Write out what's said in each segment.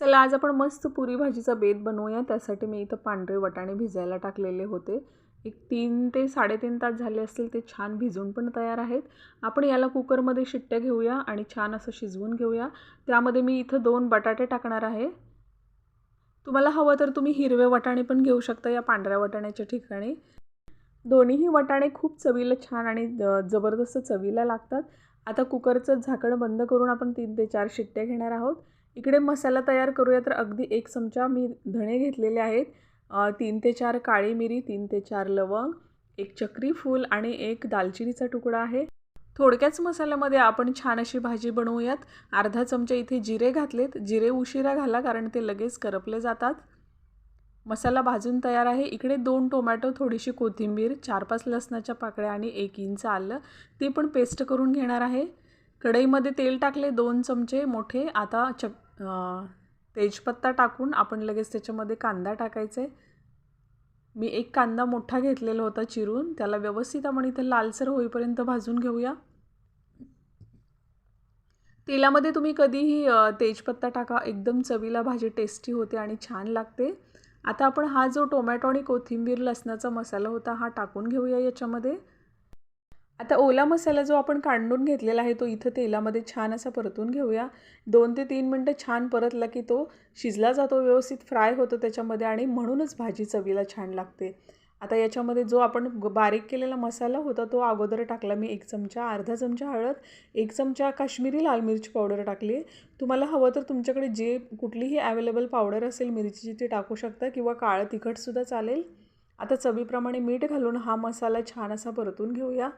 चला आज आपण मस्त पुरी भाजीचा बेत बनवूया. त्यासाठी मी इथं पांढरे वटाणे भिजायला टाकलेले होते. एक तीन ते साडेतीन तास झाले असतील ते छान भिजून पण तयार आहेत. आपण याला कुकरमध्ये शिट्ट्या घेऊया आणि छान असं शिजवून घेऊया. त्यामध्ये मी इथं दोन बटाटे टाकणार आहे. तुम्हाला हवं तर तुम्ही हिरवे वटाणे पण घेऊ शकता या पांढऱ्या वटाण्याच्या ठिकाणी. दोन्हीही वटाणे खूप चवीला छान आणि जबरदस्त चवीला लागतात. आता कुकरचं झाकण बंद करून आपण तीन ते चार शिट्ट्या घेणार आहोत. इकडे मसाला तयार करूया तर अगदी एक चमचा मी धणे घेतलेले आहेत. तीन ते चार काळी मिरी तीन ते चार लवंग एक चक्री फूल आणि एक दालचिनीचा तुकडा आहे. थोडक्याच मसाल्यामध्ये आपण छान अशी भाजी बनवूयात. अर्धा चमचा इथे जिरे घातलेत. जिरे उशिरा घाला कारण ते लगेच करपले जातात. मसाला भाजून तयार आहे. इकडे दोन टोमॅटो थोडीशी कोथिंबीर चार पाच लसणाच्या पाकळ्या आणि एक इंच आलं. ते पण पेस्ट करून घेणार आहे. कढईमध्ये तेल टाकले दोन चमचे मोठे. आता चक तेजपत्ता टाकून आपण लगेच त्याच्यामध्ये कांदा टाकायचा. आहे मी एक कांदा मोठा घेतलेला होता चिरून त्याला व्यवस्थित आपण इथं लालसर होईपर्यंत भाजून घेऊया. तेलामध्ये तुम्ही कधीही तेजपत्ता टाका. एकदम चवीला भाजी टेस्टी होते आणि छान लागते. आता आपण हा जो टोमॅटो आणि कोथिंबीर लसणाचा मसाला होता हा टाकून घेऊया याच्यामध्ये. आता ओला मसाला जो आपण काढून घेतलेला आहे तो इथं तेलामध्ये छान असा परतून घेऊया. दोन ते तीन मिनटं छान परतला की तो शिजला जातो व्यवस्थित फ्राय होतो त्याच्यामध्ये आणि म्हणूनच भाजी चवीला छान लागते. आता याच्यामध्ये जो आपण बारीक केलेला मसाला होता तो अगोदर टाकला मी एक चमचा अर्धा चमचा हळद एक चमचा काश्मीरी लाल मिरची पावडर टाकली तुम्हाला हवं तर तुमच्याकडे जे कुठलीही अवेलेबल पावडर असेल मिरचीची ती टाकू शकता किंवा काळं तिखटसुद्धा चालेल. आता चवीप्रमाणे मीठ घालून हा मसाला छान असा परतून घेऊया.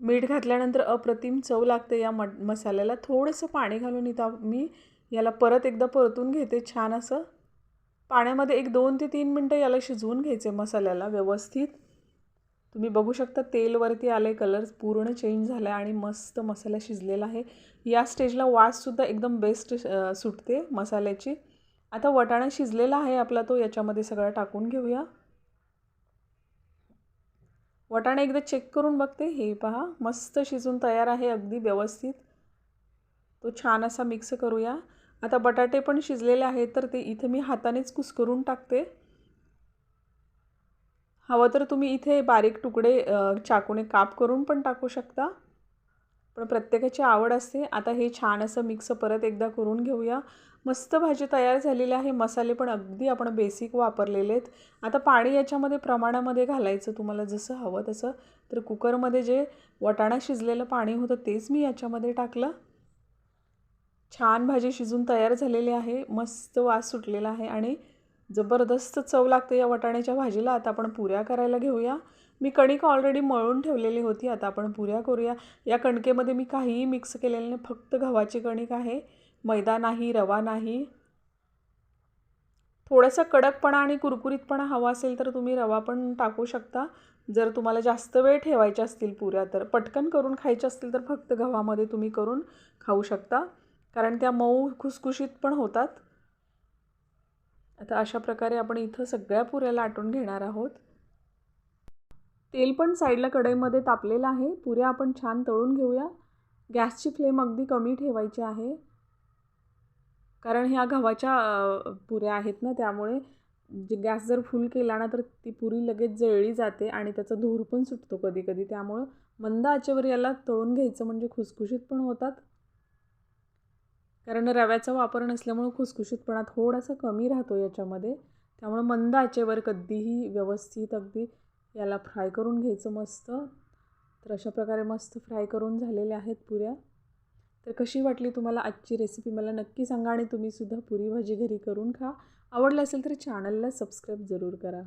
मीठ घातल्यानंतर अप्रतिम चव लागते या म मसाल्याला. थोडंसं पाणी घालून इथं मी याला परत एकदा परतून घेते छान असं. पाण्यामध्ये एक दोन ते तीन मिनटं याला शिजवून घ्यायचे मसाल्याला व्यवस्थित. तुम्ही बघू शकता तेलवरती आले कलर पूर्ण चेंज झाला आहे आणि मस्त मसाला शिजलेला आहे. या स्टेजला वाससुद्धा एकदम बेस्ट सुटते मसाल्याची. आता वटाणा शिजलेला आहे आपला तो याच्यामध्ये सगळा टाकून घेऊया. वटाणे एकदा चेक करून बघते. हे पहा मस्त शिजून तयार आहे अगदी व्यवस्थित. तो छान असा मिक्स करूया. आता बटाटे पण शिजलेले आहेत तर ते इथे मी हातानेच कुस्करून टाकते. हवं तर तुम्ही इथे बारीक तुकडे चाकूने काप करून पण टाकू शकता. पण प्रत्येकाची आवड असते. आता हे छान असं मिक्स परत एकदा करून घेऊया. मस्त भाजी तयार झालेली आहे. मसाले पण अगदी आपण बेसिक वापरलेले आहेत. आता पाणी याच्यामध्ये प्रमाणामध्ये घालायचं तुम्हाला जसं हवं तसं. तर कुकरमध्ये जे वटाणा शिजलेलं पाणी होतं तेच मी याच्यामध्ये टाकलं. छान भाजी शिजून तयार झालेली आहे. मस्त वास सुटलेला आहे आणि जबरदस्त चव लागते या वटाण्याच्या भाजीला. आता आपण पुऱ्या करायला घेऊया. मी कणिक ऑलरेडी मळून ठेवलेली होती. आता आपण पुऱ्या करूया. या कणकेमध्ये मी काहीही मिक्स केलेलं नाही. फक्त गव्हाची कणिक आहे. मैदा नाही रवा नाही. थोडासा कडकपणा आणि कुरकुरीतपणा हवा असेल तर तुम्ही रवा पण टाकू शकता. जर तुम्हाला जास्त वेळ ठेवायच्या असतील पुऱ्या तर पटकन करून खायच्या असतील तर फक्त गव्हामध्ये तुम्ही करून खाऊ शकता. कारण त्या मऊ खुसखुशीत पण होतात. आता अशा प्रकारे आपण इथं सगळ्या पुऱ्या लाटून घेणार आहोत. तेल पण साईडला कढईमध्ये तापलेलं आहे. पुऱ्या आपण छान तळून घेऊया. गॅसची फ्लेम अगदी कमी ठेवायची आहे. कारण ह्या गव्हाच्या पुऱ्या आहेत ना त्यामुळे जे गॅस जर फुल केला ना तर ती पुरी लगेच जळली जाते आणि त्याचा धूर पण सुटतो कधी कधी त्यामुळं मंद आचेवर याला तळून घ्यायचं म्हणजे खुसखुशीत पण होतात. कारण रव्याचा वापर नसल्यामुळं खुसखुशीतपणा थोडासा कमी राहतो याच्यामध्ये. त्यामुळं मंद आचेवर कधीही व्यवस्थित अगदी याला फ्राय करून घ्यायचं मस्त. तर अशा प्रकारे मस्त फ्राय करून झालेल्या आहेत पुऱ्या. तर कशी वाटली तुम्हाला आजची रेसिपी मला नक्की सांगा आणि तुम्हीसुद्धा पुरी भाजी घरी करून खा. आवडलं असेल तर चॅनलला सबस्क्राईब जरूर करा.